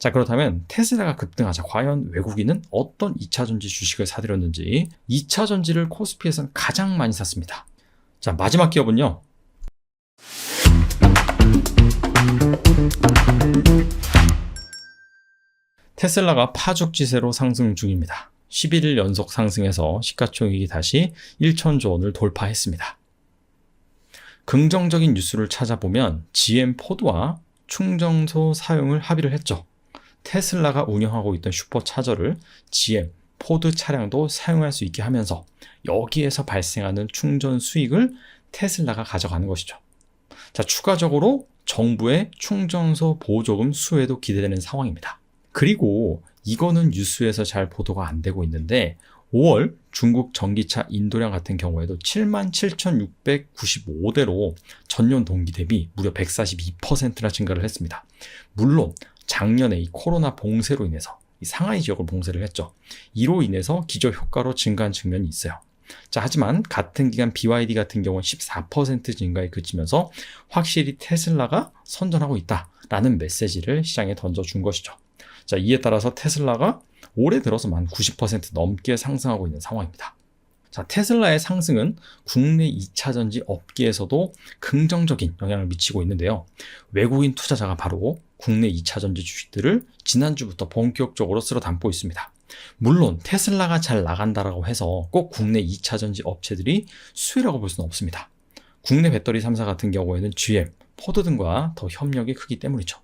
자, 그렇다면 테슬라가 급등하자 과연 외국인은 어떤 2차전지 주식을 사들였는지 2차전지를 코스피에서는 가장 많이 샀습니다. 자, 마지막 기업은요. 테슬라가 파죽지세로 상승 중입니다. 11일 연속 상승해서 시가총액이 다시 1천조 원을 돌파했습니다. 긍정적인 뉴스를 찾아보면 GM 포드와 충전소 사용을 합의를 했죠. 테슬라가 운영하고 있던 슈퍼차저를 GM, 포드 차량도 사용할 수 있게 하면서 여기에서 발생하는 충전 수익을 테슬라가 가져가는 것이죠. 자, 추가적으로 정부의 충전소 보조금 수혜도 기대되는 상황입니다. 그리고 이거는 뉴스에서 잘 보도가 안 되고 있는데 5월 중국 전기차 인도량 같은 경우에도 77,695대로 전년 동기 대비 무려 142%나 증가를 했습니다. 물론 작년에 이 코로나 봉쇄로 인해서 이 상하이 지역을 봉쇄를 했죠. 이로 인해서 기저 효과로 증가한 측면이 있어요. 자, 하지만 같은 기간 BYD 같은 경우는 14% 증가에 그치면서 확실히 테슬라가 선전하고 있다라는 메시지를 시장에 던져준 것이죠. 자, 이에 따라서 테슬라가 올해 들어서만 90% 넘게 상승하고 있는 상황입니다. 자, 테슬라의 상승은 국내 2차 전지 업계에서도 긍정적인 영향을 미치고 있는데요. 외국인 투자자가 바로 국내 2차 전지 주식들을 지난주부터 본격적으로 쓸어 담고 있습니다. 물론 테슬라가 잘 나간다라고 해서 꼭 국내 2차 전지 업체들이 수혜라고 볼 수는 없습니다. 국내 배터리 3사 같은 경우에는 GM, 포드 등과 더 협력이 크기 때문이죠.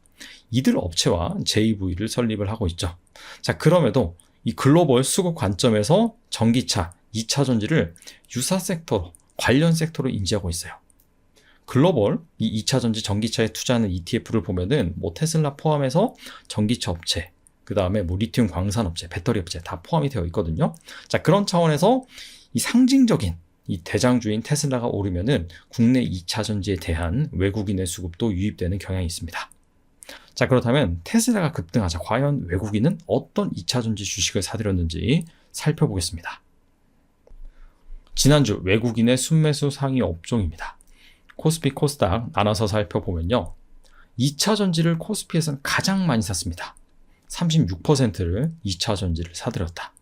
이들 업체와 JV를 설립을 하고 있죠. 자, 그럼에도 이 글로벌 수급 관점에서 전기차, 2차 전지를 유사 섹터로, 관련 섹터로 인지하고 있어요. 글로벌 이 2차 전지 전기차에 투자하는 ETF를 보면은 뭐 테슬라 포함해서 전기차 업체, 그 다음에 뭐 리튬 광산 업체, 배터리 업체 다 포함이 되어 있거든요. 자, 그런 차원에서 이 상징적인 이 대장주인 테슬라가 오르면은 국내 2차 전지에 대한 외국인의 수급도 유입되는 경향이 있습니다. 자, 그렇다면 테슬라가 급등하자 과연 외국인은 어떤 2차 전지 주식을 사들였는지 살펴보겠습니다. 지난주 외국인의 순매수 상위 업종입니다. 코스피 코스닥 나눠서 살펴보면요. 2차 전지를 코스피에서는 가장 많이 샀습니다. 36%를 2차 전지를 사들였다.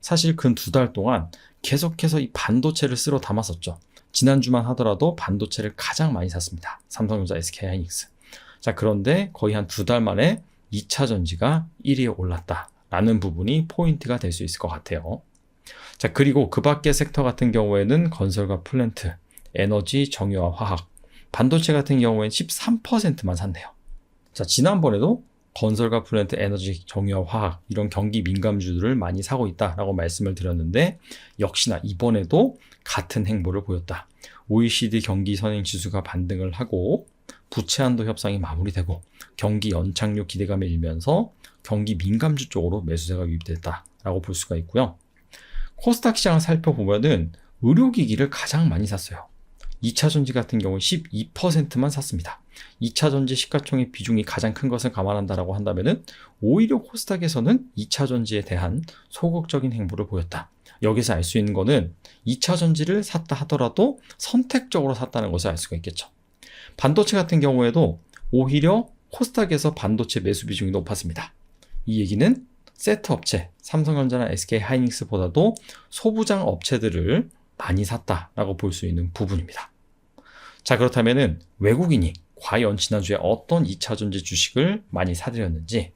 사실 근 두 달 동안 계속해서 이 반도체를 쓸어 담았었죠. 지난주만 하더라도 반도체를 가장 많이 샀습니다. 삼성전자, SK하이닉스. 자, 그런데 거의 한 두 달 만에 2차 전지가 1위에 올랐다라는 부분이 포인트가 될 수 있을 것 같아요. 자, 그리고 그 밖의 섹터 같은 경우에는 건설과 플랜트, 에너지, 정유와 화학, 반도체 같은 경우에는 13%만 샀네요. 자, 지난번에도 건설과 플랜트, 에너지, 정유와 화학 이런 경기 민감주들을 많이 사고 있다라고 말씀을 드렸는데 역시나 이번에도 같은 행보를 보였다. OECD 경기 선행 지수가 반등을 하고 부채 한도 협상이 마무리되고 경기 연착륙 기대감에 일면서 경기 민감주 쪽으로 매수세가 유입됐다라고 볼 수가 있고요. 코스닥 시장을 살펴보면은 의료기기를 가장 많이 샀어요. 2차 전지 같은 경우 12%만 샀습니다. 2차 전지 시가총액 비중이 가장 큰 것을 감안한다라고 한다면은 오히려 코스닥에서는 2차 전지에 대한 소극적인 행보를 보였다. 여기서 알 수 있는 거는 2차 전지를 샀다 하더라도 선택적으로 샀다는 것을 알 수가 있겠죠. 반도체 같은 경우에도 오히려 코스닥에서 반도체 매수 비중이 높았습니다. 이 얘기는 세트 업체, 삼성전자나 SK 하이닉스보다도 소부장 업체들을 많이 샀다라고 볼 수 있는 부분입니다. 자, 그렇다면은 외국인이 과연 지난주에 어떤 2차전지 주식을 많이 사들였는지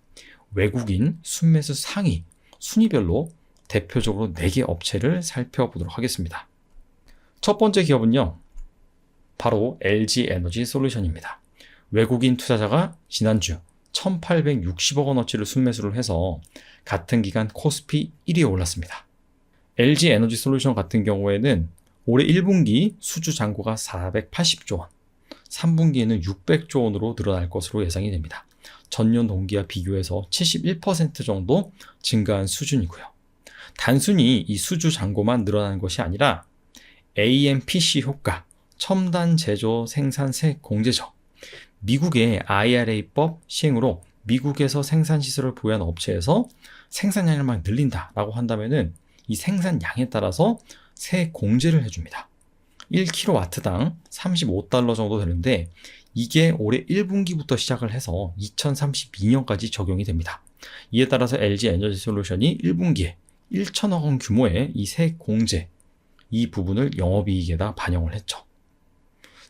외국인 순매수 상위 순위별로 대표적으로 4개 업체를 살펴보도록 하겠습니다. 첫 번째 기업은요. 바로 LG 에너지 솔루션입니다. 외국인 투자자가 지난주 1860억 원어치를 순매수를 해서 같은 기간 코스피 1위에 올랐습니다. LG 에너지 솔루션 같은 경우에는 올해 1분기 수주 잔고가 480조 원, 3분기에는 600조 원으로 늘어날 것으로 예상이 됩니다. 전년 동기와 비교해서 71% 정도 증가한 수준이고요. 단순히 이 수주 잔고만 늘어나는 것이 아니라 AMPC 효과, 첨단 제조 생산세 공제죠. 미국의 IRA법 시행으로 미국에서 생산 시설을 보유한 업체에서 생산량을 막 늘린다라고 한다면은 이 생산량에 따라서 세 공제를 해줍니다. 1kW당 35달러 정도 되는데 이게 올해 1분기부터 시작을 해서 2032년까지 적용이 됩니다. 이에 따라서 LG 에너지 솔루션이 1분기에 1천억 원 규모의 이 세액 공제 이 부분을 영업이익에다 반영을 했죠.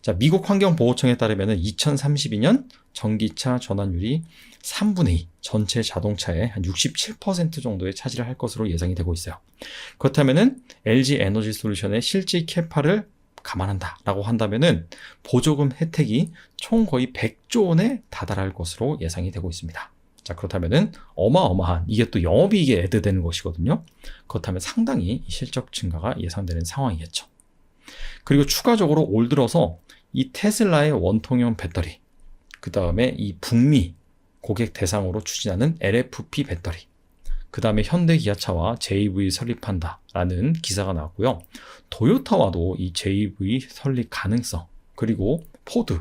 자, 미국 환경보호청에 따르면 2032년 전기차 전환율이 3분의 2 전체 자동차의 한 67% 정도의 차지를 할 것으로 예상이 되고 있어요. 그렇다면은 LG 에너지 솔루션의 실질 캐파를 감안한다라고 한다면은 보조금 혜택이 총 거의 100조 원에 다다를 것으로 예상이 되고 있습니다. 자, 그렇다면은 어마어마한 이게 또 영업이익에 애드되는 것이거든요. 그렇다면 상당히 실적 증가가 예상되는 상황이겠죠. 그리고 추가적으로 올 들어서 이 테슬라의 원통형 배터리, 그 다음에 이 북미 고객 대상으로 추진하는 LFP 배터리, 그 다음에 현대 기아차와 JV 설립한다라는 기사가 나왔고요. 도요타와도 이 JV 설립 가능성, 그리고 포드,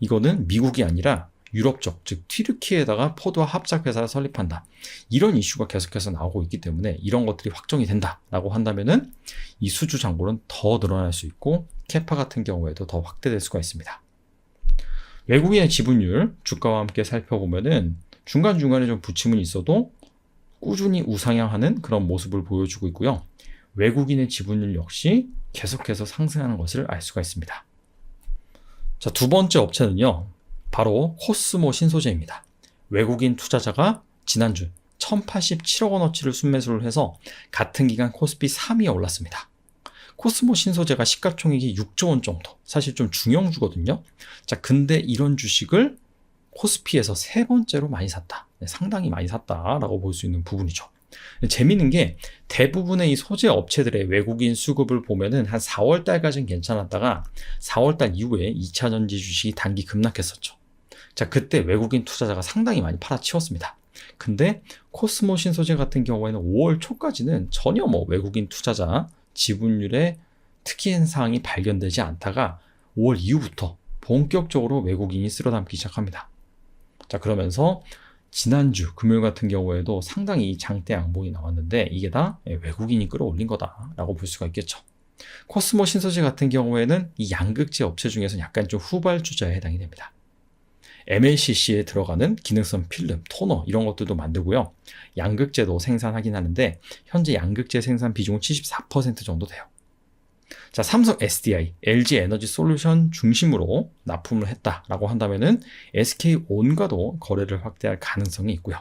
이거는 미국이 아니라 유럽 쪽, 즉 튀르키에다가 포드와 합작 회사를 설립한다. 이런 이슈가 계속해서 나오고 있기 때문에 이런 것들이 확정이 된다라고 한다면은 이 수주 장고는 더 늘어날 수 있고 캐파 같은 경우에도 더 확대될 수가 있습니다. 외국인의 지분율 주가와 함께 살펴보면은 중간중간에 좀 부침은 있어도 꾸준히 우상향하는 그런 모습을 보여주고 있고요. 외국인의 지분율 역시 계속해서 상승하는 것을 알 수가 있습니다. 자, 두 번째 업체는요. 바로 코스모 신소재입니다. 외국인 투자자가 지난주 1087억 원어치를 순매수를 해서 같은 기간 코스피 3위에 올랐습니다. 코스모 신소재가 시가총액이 6조 원 정도. 사실 좀 중형주거든요. 자, 근데 이런 주식을 코스피에서 세 번째로 많이 샀다. 네, 상당히 많이 샀다라고 볼 수 있는 부분이죠. 재밌는 게 대부분의 이 소재 업체들의 외국인 수급을 보면은 한 4월 달까지는 괜찮았다가 4월 달 이후에 2차 전지 주식이 단기 급락했었죠. 자, 그때 외국인 투자자가 상당히 많이 팔아치웠습니다. 근데 코스모 신소재 같은 경우에는 5월 초까지는 전혀 뭐 외국인 투자자 지분율의 특이 현상이 발견되지 않다가 5월 이후부터 본격적으로 외국인이 쓸어담기 시작합니다. 자, 그러면서 지난주 금요일 같은 경우에도 상당히 장대 양봉이 나왔는데 이게 다 외국인이 끌어올린 거다라고 볼 수가 있겠죠. 코스모 신소재 같은 경우에는 이 양극재 업체 중에서 약간 좀 후발주자에 해당이 됩니다. MLCC에 들어가는 기능성 필름, 토너 이런 것들도 만들고요. 양극재도 생산하긴 하는데 현재 양극재 생산 비중은 74% 정도 돼요. 자, 삼성 SDI, LG 에너지 솔루션 중심으로 납품을 했다라고 한다면은 SK온과도 거래를 확대할 가능성이 있고요.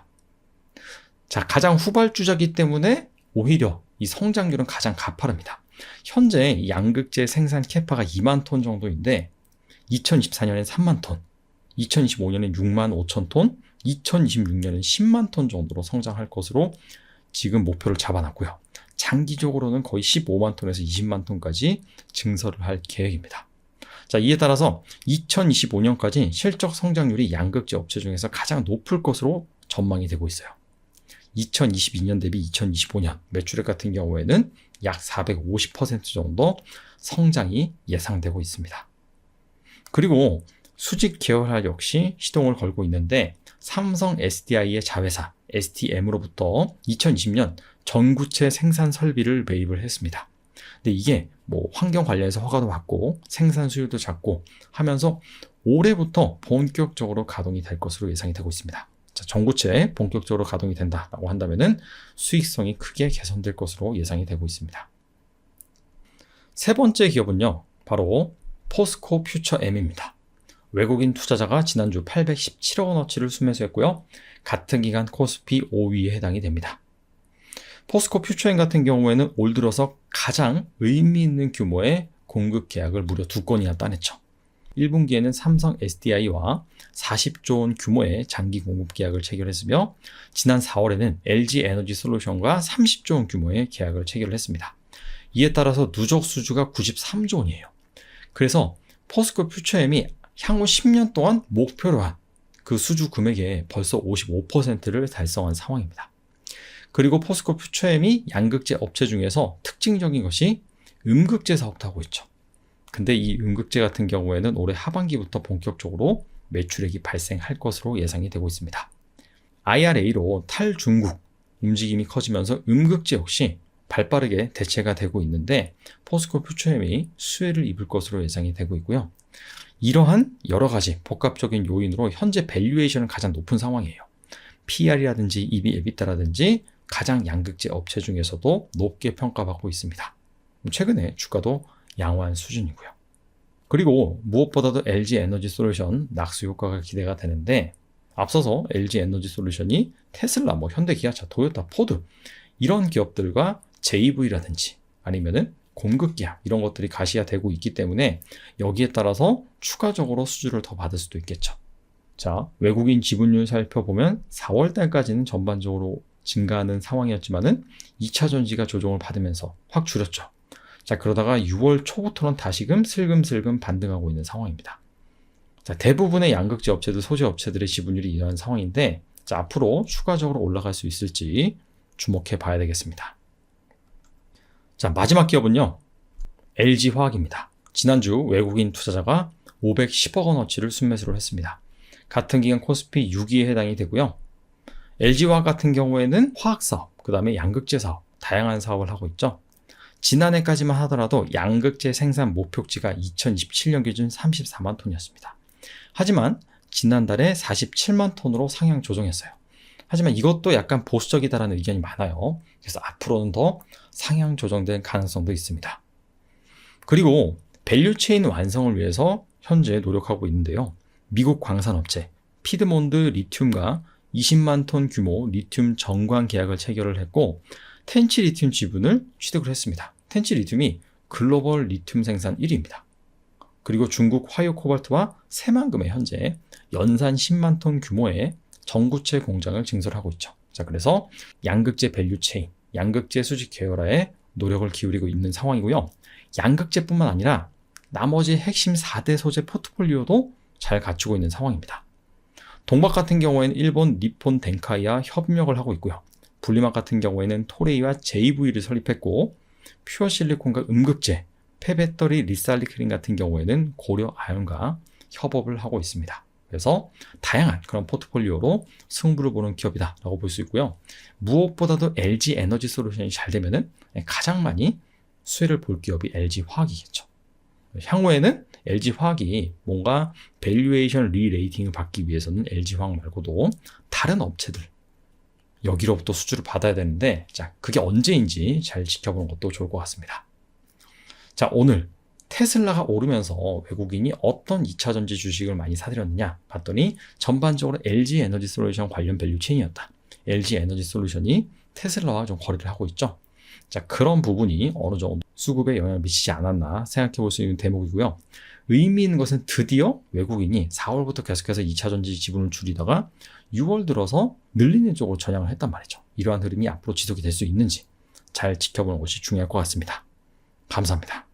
자, 가장 후발주자기 때문에 오히려 이 성장률은 가장 가파릅니다. 현재 양극재 생산 캐파가 2만 톤 정도인데 2024년에 3만 톤, 2025년엔 6만 5천 톤, 2026년엔 10만 톤 정도로 성장할 것으로 지금 목표를 잡아놨고요. 장기적으로는 거의 15만 톤에서 20만 톤까지 증설을 할 계획입니다. 자, 이에 따라서 2025년까지 실적 성장률이 양극재 업체 중에서 가장 높을 것으로 전망이 되고 있어요. 2022년 대비 2025년 매출액 같은 경우에는 약 450% 정도 성장이 예상되고 있습니다. 그리고 수직 계열화 역시 시동을 걸고 있는데 삼성 SDI의 자회사 STM으로부터 2020년 전구체 생산 설비를 매입을 했습니다. 근데 이게 뭐 환경 관련해서 허가도 받고 생산 수율도 작고 하면서 올해부터 본격적으로 가동이 될 것으로 예상이 되고 있습니다. 자, 전구체 본격적으로 가동이 된다라고 한다면은 수익성이 크게 개선될 것으로 예상이 되고 있습니다. 세 번째 기업은요, 바로 포스코 퓨처 M입니다. 외국인 투자자가 지난주 817억 원어치를 순매수했고요. 같은 기간 코스피 5위에 해당이 됩니다. 포스코 퓨처인 같은 경우에는 올 들어서 가장 의미 있는 규모의 공급 계약을 무려 두 건이나 따냈죠. 1분기에는 삼성 SDI와 40조 원 규모의 장기 공급 계약을 체결했으며 지난 4월에는 LG 에너지 솔루션과 30조 원 규모의 계약을 체결 했습니다. 이에 따라서 누적 수주가 93조 원이에요. 그래서 포스코 퓨처엠이 향후 10년 동안 목표로 한 그 수주 금액의 벌써 55%를 달성한 상황입니다. 그리고 포스코 퓨처엠이 양극재 업체 중에서 특징적인 것이 음극재 사업도 하고 있죠. 근데 이 음극재 같은 경우에는 올해 하반기부터 본격적으로 매출액이 발생할 것으로 예상이 되고 있습니다. IRA로 탈중국 움직임이 커지면서 음극재 역시 발빠르게 대체가 되고 있는데 포스코 퓨처엠이 수혜를 입을 것으로 예상이 되고 있고요. 이러한 여러 가지 복합적인 요인으로 현재 밸류에이션은 가장 높은 상황이에요. PR이라든지 EBITDA라든지 가장 양극재 업체 중에서도 높게 평가받고 있습니다. 최근에 주가도 양호한 수준이고요. 그리고 무엇보다도 LG 에너지 솔루션 낙수 효과가 기대가 되는데 앞서서 LG 에너지 솔루션이 테슬라, 뭐 현대 기아차, 도요타, 포드 이런 기업들과 JV라든지 아니면은 공급기업 이런 것들이 가시화되고 있기 때문에 여기에 따라서 추가적으로 수주를 더 받을 수도 있겠죠. 자, 외국인 지분율 살펴보면 4월 달까지는 전반적으로 증가하는 상황이었지만은 2차 전지가 조정을 받으면서 확 줄였죠. 자, 그러다가 6월 초부터는 다시금 슬금슬금 반등하고 있는 상황입니다. 자, 대부분의 양극재 업체들, 소재 업체들의 지분율이 이러한 상황인데, 자, 앞으로 추가적으로 올라갈 수 있을지 주목해 봐야 되겠습니다. 자, 마지막 기업은요. LG화학입니다. 지난주 외국인 투자자가 510억 원어치를 순매수를 했습니다. 같은 기간 코스피 6위에 해당이 되고요. LG화학 같은 경우에는 화학 사업, 그 다음에 양극재 사업, 다양한 사업을 하고 있죠. 지난해까지만 하더라도 양극재 생산 목표치가 2027년 기준 34만 톤이었습니다. 하지만 지난달에 47만 톤으로 상향 조정했어요. 하지만 이것도 약간 보수적이다라는 의견이 많아요. 그래서 앞으로는 더 상향 조정될 가능성도 있습니다. 그리고 밸류 체인 완성을 위해서 현재 노력하고 있는데요. 미국 광산업체 피드몬드 리튬과 20만 톤 규모 리튬 정관 계약을 체결을 했고 텐치 리튬 지분을 취득을 했습니다. 텐치 리튬이 글로벌 리튬 생산 1위입니다. 그리고 중국 화요 코발트와 새만금에 현재 연산 10만 톤 규모의 전구체 공장을 증설하고 있죠. 자, 그래서 양극재 밸류 체인, 양극재 수직 계열화에 노력을 기울이고 있는 상황이고요. 양극재뿐만 아니라 나머지 핵심 4대 소재 포트폴리오도 잘 갖추고 있는 상황입니다. 동박 같은 경우에는 일본 니폰 덴카이와 협력을 하고 있고요. 분리막 같은 경우에는 토레이와 JV를 설립했고 퓨어 실리콘과 음극재, 폐배터리 리사이클링 같은 경우에는 고려 아연과 협업을 하고 있습니다. 그래서 다양한 그런 포트폴리오로 승부를 보는 기업이다라고 볼 수 있고요. 무엇보다도 LG 에너지 솔루션이 잘 되면은 가장 많이 수혜를 볼 기업이 LG 화학이겠죠. 향후에는 LG 화학이 뭔가 밸류에이션 리레이팅을 받기 위해서는 LG 화학 말고도 다른 업체들 여기로부터 수주를 받아야 되는데 자 그게 언제인지 잘 지켜보는 것도 좋을 것 같습니다. 자 오늘 테슬라가 오르면서 외국인이 어떤 2차 전지 주식을 많이 사들였느냐 봤더니 전반적으로 LG 에너지 솔루션 관련 밸류 체인이었다. LG 에너지 솔루션이 테슬라와 좀 거래를 하고 있죠. 자, 그런 부분이 어느 정도 수급에 영향을 미치지 않았나 생각해 볼 수 있는 대목이고요. 의미 있는 것은 드디어 외국인이 4월부터 계속해서 2차 전지 지분을 줄이다가 6월 들어서 늘리는 쪽으로 전향을 했단 말이죠. 이러한 흐름이 앞으로 지속이 될 수 있는지 잘 지켜보는 것이 중요할 것 같습니다. 감사합니다.